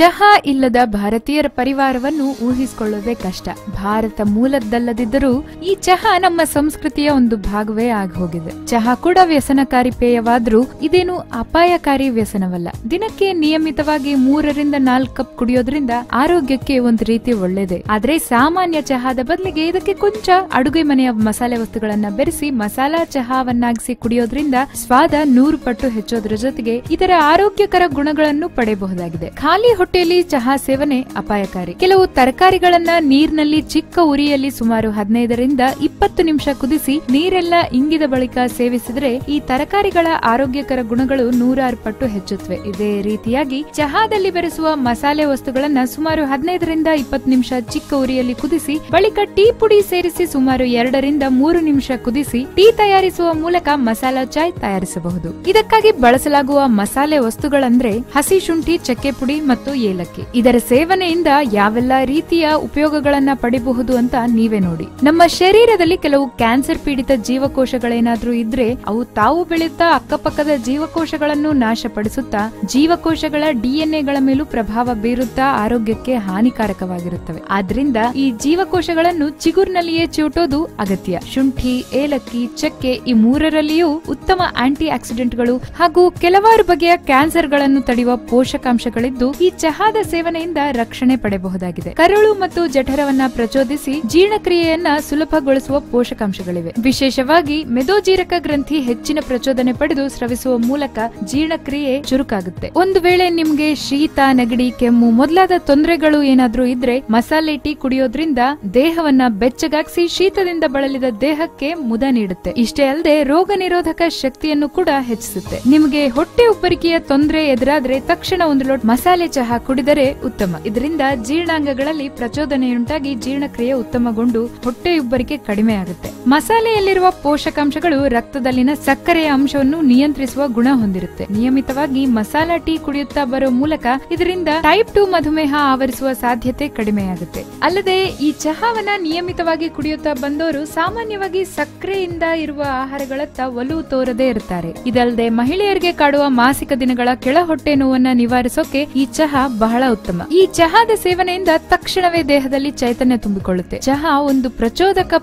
ಚಹಾ ಇಲ್ಲದ ಭಾರತೀಯರ ಪರಿವಾರವನ್ನು ಊಹಿಸಿಕೊಳ್ಳುವುದೇ ಕಷ್ಟ. ಭಾರತ ಮೂಲದ್ದಲ್ಲದಿದ್ದರೂ ಈ ಚಹಾ ನಮ್ಮ ಸಂಸ್ಕೃತಿಯ ಒಂದು ಭಾಗವೇ ಆಗಿ ಹೋಗಿದೆ ಚಹಾ ಕೂಡ ವ್ಯಸನಕಾರಿ ಪೇಯವಾದ್ರೂ ಇದೇನು ಅಪಾಯಕಾರಿ ವ್ಯಸನವಲ್ಲ. ದಿನಕ್ಕೆ ನಿಯಮಿತವಾಗಿ ಮೂರರಿಂದ ನಾಲ್ಕು ಕಪ್ ಕುಡಿಯೋದ್ರಿಂದ ಆರೋಗ್ಯಕ್ಕೆ ಒಂದು ರೀತಿ ಒಳ್ಳೇದೆ. ಆದ್ರೆ ಸಾಮಾನ್ಯ ಚಹಾದ ಬದಲಿಗೆ ಇದಕ್ಕೆ ಕೊಂಚ ಅಡುಗೆ ಮನೆಯ ಮಸಾಲೆ ವಸ್ತುಗಳನ್ನ ಬೆರೆಸಿ ಮಸಾಲಾ ಚಹಾವನ್ನಾಗಿಸಿ ಕುಡಿಯೋದ್ರಿಂದ ಸ್ವಾದ ನೂರು ಪಟ್ಟು ಹೆಚ್ಚೋದ್ರ ಜೊತೆಗೆ ಇದರ ಆರೋಗ್ಯಕರ ಗುಣಗಳನ್ನು ಪಡೆಯಬಹುದಾಗಿದೆ. ಖಾಲಿ ಹೊಟ್ಟೆಯಲ್ಲಿ ಚಹಾ ಸೇವನೆ ಅಪಾಯಕಾರಿ. ಕೆಲವು ತರಕಾರಿಗಳನ್ನ ನೀರಿನಲ್ಲಿ ಚಿಕ್ಕ ಉರಿಯಲ್ಲಿ ಸುಮಾರು ಹದಿನೈದರಿಂದ ಇಪ್ಪತ್ತು ನಿಮಿಷ ಕುದಿಸಿ ನೀರೆಲ್ಲ ಇಂಗಿದ ಬಳಿಕ ಸೇವಿಸಿದ್ರೆ ಈ ತರಕಾರಿಗಳ ಆರೋಗ್ಯಕರ ಗುಣಗಳು ನೂರಾರು ಪಟ್ಟು ಹೆಚ್ಚುತ್ತವೆ. ಇದೇ ರೀತಿಯಾಗಿ ಚಹಾದಲ್ಲಿ ಬೆರೆಸುವ ಮಸಾಲೆ ವಸ್ತುಗಳನ್ನ ಸುಮಾರು ಹದಿನೈದರಿಂದ ಇಪ್ಪತ್ತು ನಿಮಿಷ ಚಿಕ್ಕ ಉರಿಯಲ್ಲಿ ಕುದಿಸಿ, ಬಳಿಕ ಟೀ ಪುಡಿ ಸೇರಿಸಿ ಸುಮಾರು ಎರಡರಿಂದ ಮೂರು ನಿಮಿಷ ಕುದಿಸಿ, ಟೀ ತಯಾರಿಸುವ ಮೂಲಕ ಮಸಾಲಾ ಚಾಯ್ ತಯಾರಿಸಬಹುದು. ಇದಕ್ಕಾಗಿ ಬಳಸಲಾಗುವ ಮಸಾಲೆ ವಸ್ತುಗಳಂದ್ರೆ ಹಸಿ ಶುಂಠಿ, ಚಕ್ಕೆ ಪುಡಿ ಮತ್ತು ಏಲಕ್ಕಿ. ಇದರ ಸೇವನೆಯಿಂದ ಯಾವೆಲ್ಲ ರೀತಿಯ ಉಪಯೋಗಗಳನ್ನ ಪಡೆಯಬಹುದು ಅಂತ ನೀವೇ ನೋಡಿ. ನಮ್ಮ ಶರೀರದಲ್ಲಿ ಕೆಲವು ಕ್ಯಾನ್ಸರ್ ಪೀಡಿತ ಜೀವಕೋಶಗಳೇನಾದ್ರೂ ಇದ್ರೆ ಅವು ತಾವು ಬೆಳೆದ ಅಕ್ಕಪಕ್ಕದ ಜೀವಕೋಶಗಳನ್ನು ನಾಶಪಡಿಸುತ್ತಾ ಜೀವಕೋಶಗಳ ಡಿಎನ್ಎಗಳ ಮೇಲೂ ಪ್ರಭಾವ ಬೀರುತ್ತಾ ಆರೋಗ್ಯಕ್ಕೆ ಹಾನಿಕಾರಕವಾಗಿರುತ್ತವೆ. ಆದ್ರಿಂದ ಈ ಜೀವಕೋಶಗಳನ್ನು ಚಿಗುರಿನಲ್ಲಿಯೇ ಚಿವುಟೋದು ಅಗತ್ಯ. ಶುಂಠಿ, ಏಲಕ್ಕಿ, ಚಕ್ಕೆ ಈ ಮೂರರಲ್ಲಿಯೂ ಉತ್ತಮ ಆಂಟಿ ಆಕ್ಸಿಡೆಂಟ್ಗಳು ಹಾಗೂ ಕೆಲವಾರು ಬಗೆಯ ಕ್ಯಾನ್ಸರ್ಗಳನ್ನು ತಡೆಯುವ ಪೋಷಕಾಂಶಗಳಿದ್ದು ಈ ಚಹಾದ ಸೇವನೆಯಿಂದ ರಕ್ಷಣೆ ಪಡೆಯಬಹುದಾಗಿದೆ. ಕರುಳು ಮತ್ತು ಜಠರವನ್ನ ಪ್ರಚೋದಿಸಿ ಜೀರ್ಣಕ್ರಿಯೆಯನ್ನ ಸುಲಭಗೊಳಿಸುವ ಪೋಷಕಾಂಶಗಳಿವೆ. ವಿಶೇಷವಾಗಿ ಮೆದೋಜೀರಕ ಗ್ರಂಥಿ ಹೆಚ್ಚಿನ ಪ್ರಚೋದನೆ ಪಡೆದು ಸ್ರವಿಸುವ ಮೂಲಕ ಜೀರ್ಣಕ್ರಿಯೆ ಚುರುಕಾಗುತ್ತೆ. ಒಂದು ವೇಳೆ ನಿಮ್ಗೆ ಶೀತ, ನೆಗಡಿ, ಕೆಮ್ಮು ಮೊದಲಾದ ತೊಂದರೆಗಳು ಏನಾದ್ರೂ ಇದ್ರೆ ಮಸಾಲೆ ಟೀ ಕುಡಿಯೋದ್ರಿಂದ ದೇಹವನ್ನ ಬೆಚ್ಚಗಾಗಿಸಿ ಶೀತದಿಂದ ಬಳಲಿದ ದೇಹಕ್ಕೆ ಮುದ ನೀಡುತ್ತೆ. ಇಷ್ಟೇ ಅಲ್ಲದೆ ರೋಗ ನಿರೋಧಕ ಶಕ್ತಿಯನ್ನು ಕೂಡ ಹೆಚ್ಚಿಸುತ್ತೆ. ನಿಮಗೆ ಹೊಟ್ಟೆ ಉಬ್ಬರಿಕೆಯ ತೊಂದರೆ ಎದುರಾದ್ರೆ ತಕ್ಷಣ ಒಂದು ಲೋಟ ಮಸಾಲೆ ಚಹಾ ಕುಡಿದರೆ ಉತ್ತಮ. ಇದರಿಂದ ಜೀರ್ಣಾಂಗಗಳಲ್ಲಿ ಪ್ರಚೋದನೆಯುಂಟಾಗಿ ಜೀರ್ಣಕ್ರಿಯೆ ಉತ್ತಮಗೊಂಡು ಹೊಟ್ಟೆ ಉಬ್ಬರಿಕೆ ಕಡಿಮೆ ಆಗುತ್ತೆ. ಮಸಾಲೆಯಲ್ಲಿರುವ ಪೋಷಕಾಂಶಗಳು ರಕ್ತದಲ್ಲಿನ ಸಕ್ಕರೆಯ ಅಂಶವನ್ನು ನಿಯಂತ್ರಿಸುವ ಗುಣ ಹೊಂದಿರುತ್ತೆ. ನಿಯಮಿತವಾಗಿ ಮಸಾಲಾ ಟೀ ಕುಡಿಯುತ್ತಾ ಬರೋ ಮೂಲಕ ಇದರಿಂದ ಟೈಪ್ ಟು ಮಧುಮೇಹ ಆವರಿಸುವ ಸಾಧ್ಯತೆ ಕಡಿಮೆಯಾಗುತ್ತೆ. ಅಲ್ಲದೆ ಈ ಚಹಾವನ್ನ ನಿಯಮಿತವಾಗಿ ಕುಡಿಯುತ್ತಾ ಬಂದವರು ಸಾಮಾನ್ಯವಾಗಿ ಸಕ್ಕರೆಯಿಂದ ಇರುವ ಆಹಾರಗಳತ್ತ ಒಲವು ತೋರದೇ ಇರುತ್ತಾರೆ ಇದಲ್ಲದೆ ಮಹಿಳೆಯರಿಗೆ ಕಾಡುವ ಮಾಸಿಕ ದಿನಗಳ ಕೆಳ ಹೊಟ್ಟೆ ನೋವನ್ನ ನಿವಾರಿಸೋಕೆ ಈ ಚಹಾ ಬಹಳ ಉತ್ತಮ. ಈ ಚಹಾದ ಸೇವನೆಯಿಂದ ತಕ್ಷಣವೇ ದೇಹದಲ್ಲಿ ಚೈತನ್ಯ ತುಂಬಿಕೊಳ್ಳುತ್ತೆ. ಚಹಾ ಒಂದು ಪ್ರಚೋದಕ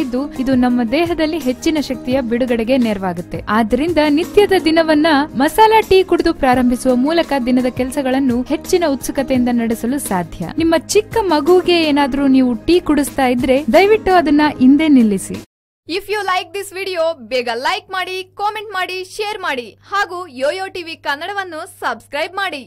ಪೇಯವಾಗಿದ್ದು ಇದು ನಮ್ಮ ದೇಹದಲ್ಲಿ ಹೆಚ್ಚಿನ ಶಕ್ತಿಯ ಬಿಡುಗಡೆಗೆ ನೆರವಾಗುತ್ತೆ. ಆದ್ದರಿಂದ ನಿತ್ಯದ ದಿನವನ್ನ ಮಸಾಲಾ ಟೀ ಕುಡಿದು ಪ್ರಾರಂಭಿಸುವ ಮೂಲಕ ದಿನದ ಕೆಲಸಗಳನ್ನು ಹೆಚ್ಚಿನ ಉತ್ಸುಕತೆಯಿಂದ ನಡೆಸಲು ಸಾಧ್ಯ. ನಿಮ್ಮ ಚಿಕ್ಕ ಮಗುಗೆ ಏನಾದ್ರೂ ನೀವು ಟೀ ಕುಡಿಸ್ತಾ ಇದ್ರೆ ದಯವಿಟ್ಟು ಅದನ್ನ ಹಿಂದೆ ನಿಲ್ಲಿಸಿ. If you like this video ಬೇಗ ಲೈಕ್ ಮಾಡಿ ಕಾಮೆಂಟ್ ಮಾಡಿ ಶೇರ್ ಮಾಡಿ ಹಾಗೂ ಯೋಯೋ ಟಿವಿ ಕನ್ನಡವನ್ನು ಸಬ್ಸ್ಕ್ರೈಬ್ ಮಾಡಿ.